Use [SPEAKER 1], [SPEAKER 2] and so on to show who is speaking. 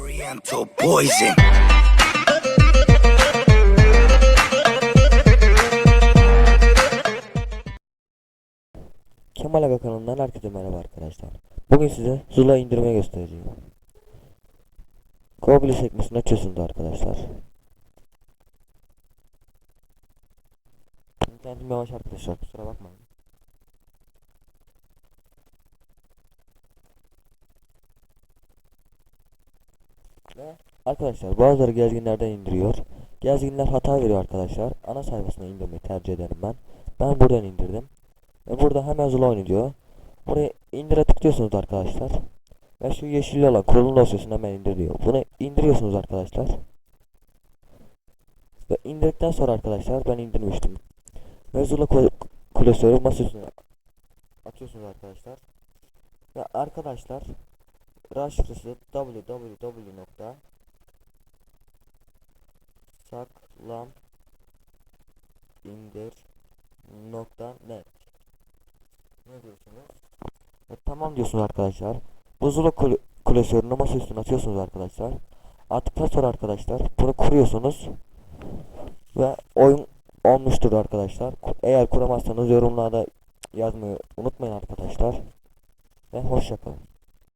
[SPEAKER 1] Oriental poison.
[SPEAKER 2] Kemal Aga kanalından herkese merhaba arkadaşlar. Bugün size Zula indirme göstereceğim. Google sekmesini açıyorsunuz arkadaşlar. İnternetim yavaş arkadaşlar kusura bakmayın. Ve arkadaşlar bazıları gezginlerden indiriyor. Gezginler hata veriyor arkadaşlar. Ana sayfasına indirmeyi tercih ederim ben. Ben buradan indirdim. Ve burada hemen Zula oyunu diyor. Buraya indire tıklıyorsunuz arkadaşlar. Ve şu yeşil olan kurulum dosyasını hemen indir diyor. Bunu indiriyorsunuz arkadaşlar. Ve indirdikten sonra arkadaşlar ben indirmiştim. Ve Zula kla- klasörü masaüstüne atıyorsunuz arkadaşlar. Ve arkadaşlar RAR şifresi www. saklam indir nokta net ne diyorsunuz? E, tamam diyorsunuz arkadaşlar. Bu Zula kul- klasörünü masa üstüne atıyorsunuz arkadaşlar. Attıktan sonra arkadaşlar bunu kuruyorsunuz. Ve oyun olmuştur arkadaşlar. Eğer kuramazsanız yorumlarda yazmayı unutmayın arkadaşlar. Ve hoşçakalın.